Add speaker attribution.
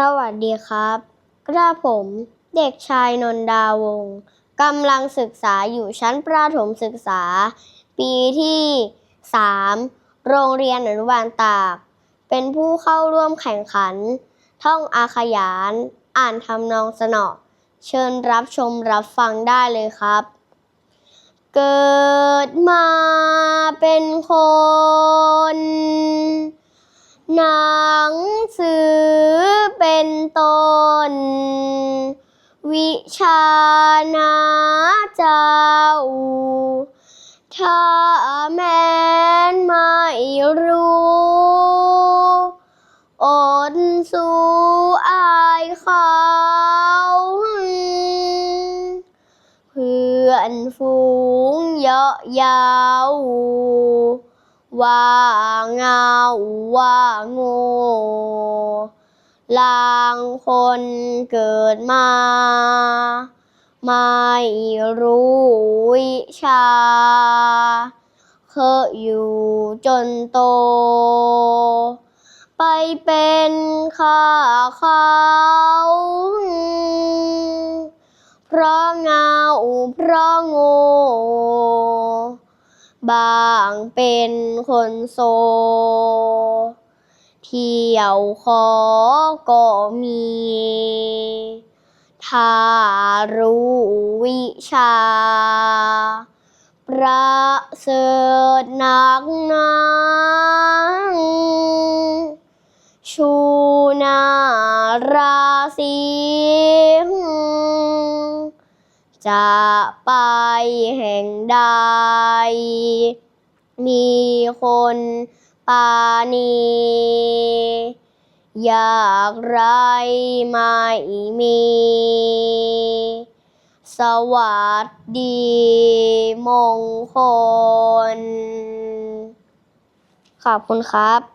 Speaker 1: สวัสดีครับ กระผมเด็กชายนนดาวงกำลังศึกษาอยู่ชั้นประถมศึกษา ปีที่ 3 โรงเรียนอนุบาลตาก เป็นผู้เข้าร่วมแข่งขัน ท่องอาขยาน อ่านทำนองสนอเชิญรับชมรับฟังได้เลยครับ เกิดมาเป็นคน หนังสือ เป็นต้น วิชานาเจ้า ถ้าแม้นไม่รู้อดสู้อายเขาเพื่อนฝูงเยาะยาวว่าเงาว่าโง่ ลางคนเกิดมา ไม่รู้วิชา เคยอยู่จนโต ไปเป็นข้าเขาเพราะเงาเพราะโง่บางเป็นคนโซ เที่ยวขอก็มี ถ้ารู้วิชา ประเสริฐนักหนาชูนาราศีจะไปแห่งใด มีคน ปานี อยากไรไม่มี สวัสดีมงคล ขอบคุณครับ